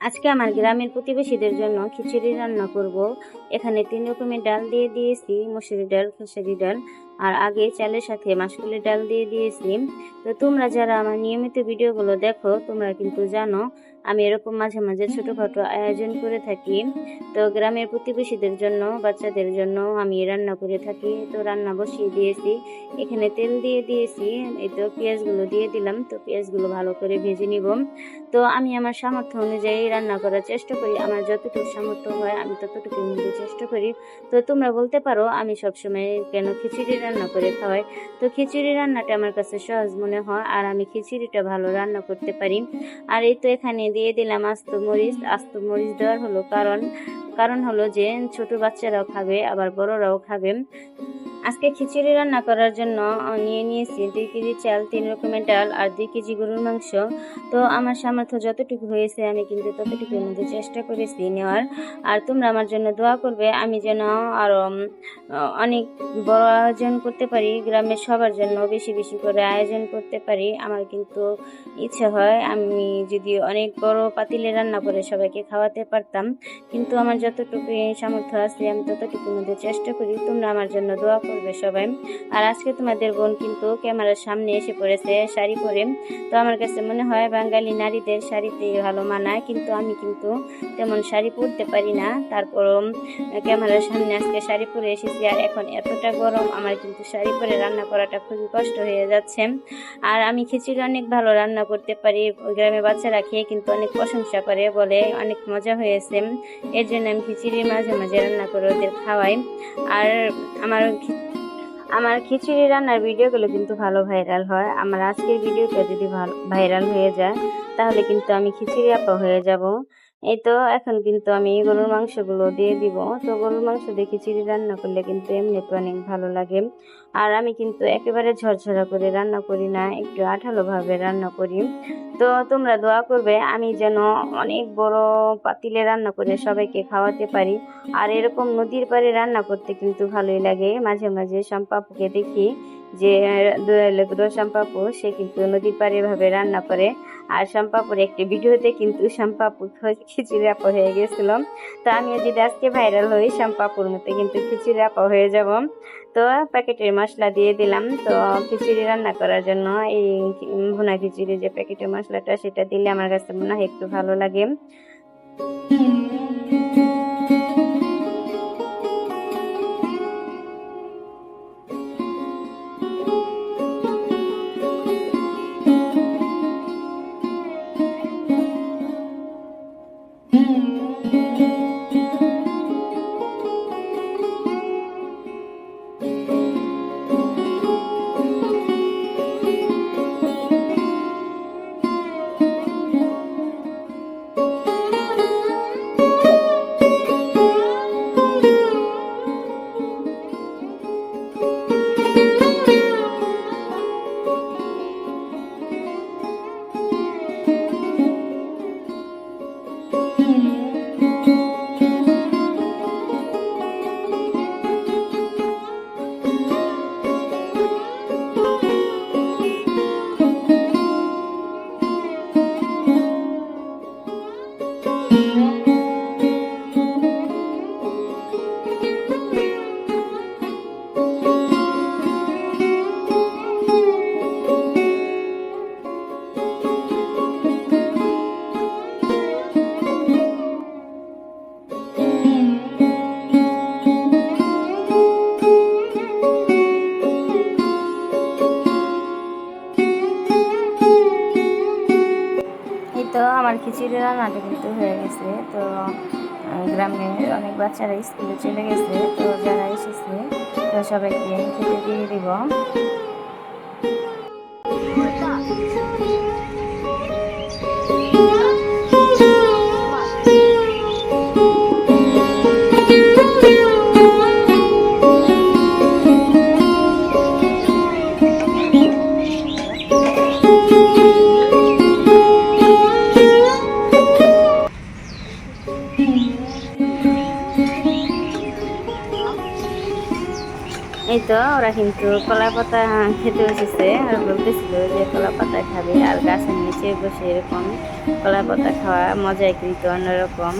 আজকে আমার গ্রামের প্রতিবেশীদের জন্য খিচুড়ি রান্না করব। এখানে তিন রকমের ডাল দিয়ে দিয়েছি, মুসুরি ডাল, খেসারি ডাল, আর আগে চালের সাথে মাসকলির ডাল দিয়ে দিয়েছি। তো তোমরা যারা আমার নিয়মিত ভিডিওগুলো দেখো, তোমরা কিন্তু জানো আমি এরকম মাঝে মাঝে ছোটোখাটো আয়োজন করে থাকি। তো গ্রামের প্রতিবেশীদের জন্য, বাচ্চাদের জন্য আমি রান্না করে থাকি। তো রান্না বসিয়ে দিয়েছি। এখানে তেল দিয়ে দিয়েছি। এই তো পেঁয়াজগুলো দিয়ে দিলাম। তো পেঁয়াজগুলো ভালো করে ভেজে নিব। তো আমি আমার সামর্থ্য অনুযায়ী রান্না করার চেষ্টা করি। আমার যতটুকু সামর্থ্য হয়, আমি ততটুকু নিতে চেষ্টা করি। তো তোমরা বলতে পারো, আমি সবসময় কেন খিচুড়ি রান্না করে খাওয়াই? তো খিচুড়ি রান্নাটা আমার কাছে সহজ মনে হয়। আর আমি খিচুড়িটা ভালো রান্না করতে পারি। আর এই তো এখানে দিয়ে দিলাম আস্ত মরিচ। আস্ত মরিচ দেওয়ার হলো কারণ কারণ হলো যে ছোট বাচ্চারাও খাবে, আবার বড়রাও খাবে। আজকে খিচুড়ি রান্না করার জন্য নিয়ে নিয়েছি দুই কেজি চাল, তিন রকমের ডাল আর দুই কেজি গরুর মাংস। তো আমার সামর্থ্য যতটুকু হয়েছে, আমি কিন্তু ততটুকুর মধ্যে চেষ্টা করেছি নেওয়ার। আর তোমরা আমার জন্য দোয়া করবে, আমি যেন আরও অনেক বড় আয়োজন করতে পারি, গ্রামের সবার জন্য বেশি বেশি করে আয়োজন করতে পারি। আমার কিন্তু ইচ্ছে হয়, আমি যদি অনেক বড় পাতিলে রান্না করে সবাইকে খাওয়াতে পারতাম, কিন্তু আমার যতটুকু সামর্থ্য আছে, আমি ততটুকুর মধ্যে চেষ্টা করি। তোমরা আমার জন্য দোয়া করবে সবাই। আর আজকে তোমাদের বোন কিন্তু ক্যামেরার সামনে এসে পড়েছে শাড়ি পরে। তো আমার কাছে মনে হয় বাঙালি নারীদের শাড়িতে ভালো মানায়, কিন্তু আমি কিন্তু তেমন শাড়ি পরতে পারি না। তারপরও ক্যামেরার সামনে আজকে শাড়ি পরে এসেছি আর এখন এতটা গরম, আমার কিন্তু শাড়ি পরে রান্না করাটা খুবই কষ্ট হয়ে যাচ্ছে। আর আমি খিচুড়ি অনেক ভালো রান্না করতে পারি ওই গ্রামের বাচ্চারা খেয়ে কিন্তু অনেক প্রশংসা করে, বলে অনেক মজা হয়েছে। এর জন্য আমি খিচুড়ি মাঝে মাঝে রান্না করে ওদের খাওয়াই। আর আমার আমার খিচুড়ি রান্নার ভিডিওগুলো কিন্তু ভালো ভাইরাল হয়। আমার আজকের ভিডিওটা যদি ভালো, ভাইরাল হয়ে যায়, তাহলে কিন্তু আমি খিচুড়ি আপা হয়ে যাব। এই তো, এখন কিন্তু আমি গরুর মাংসগুলো দিয়ে দিব। তো গরুর মাংস দেখি খিচুড়ি রান্না করলে কিন্তু এমনিতে অনেক ভালো লাগে। আর আমি কিন্তু একেবারে ঝরঝরা করে রান্না করি না, একটু আঠালোভাবে রান্না করি। তো তোমরা দোয়া করবে, আমি যেন অনেক বড় পাতিলে রান্না করে সবাইকে খাওয়াতে পারি। আর এরকম নদীর পাড়ে রান্না করতে কিন্তু ভালোই লাগে। মাঝে মাঝে সম্পাপুকে দেখি। যে দোয়াল সম্পাপু সে কিন্তু নদীর পাড়ে ভাবে রান্না করে। আর সম্পাপুর একটি ভিডিওতে কিন্তু সম্পাপু খিচুড়ি আপা হয়ে গেছিলাম তো আমিও যদি আজকে ভাইরাল হই সম্পাপুর মতো কিন্তু খিচুড়ি আপা হয়ে যাব। তো প্যাকেটের মশলা দিয়ে দিলাম। তো খিচুড়ি রান্না করার জন্য এই ভুনা খিচুড়ি যে প্যাকেটের মশলাটা, সেটা দিলে আমার কাছে মনে হয় একটু ভালো লাগে। এই তো আমার খিচুড়ি রান্নাটা কিন্তু হয়ে গেছে। তো গ্রামে অনেক বাচ্চারা স্কুলে চলে গেছে, তো যারা এসেছে, তো সবাইকে খেতে দিয়ে দিব। এই ওরা কিন্তু কলা পাতা খেতে বসেছে আর বলতেছিল যে কলা পাতা খাবে আর গাছের নিচে বসে এরকম কলা পাতা খাওয়া মজাই কিন্তু অন্যরকম।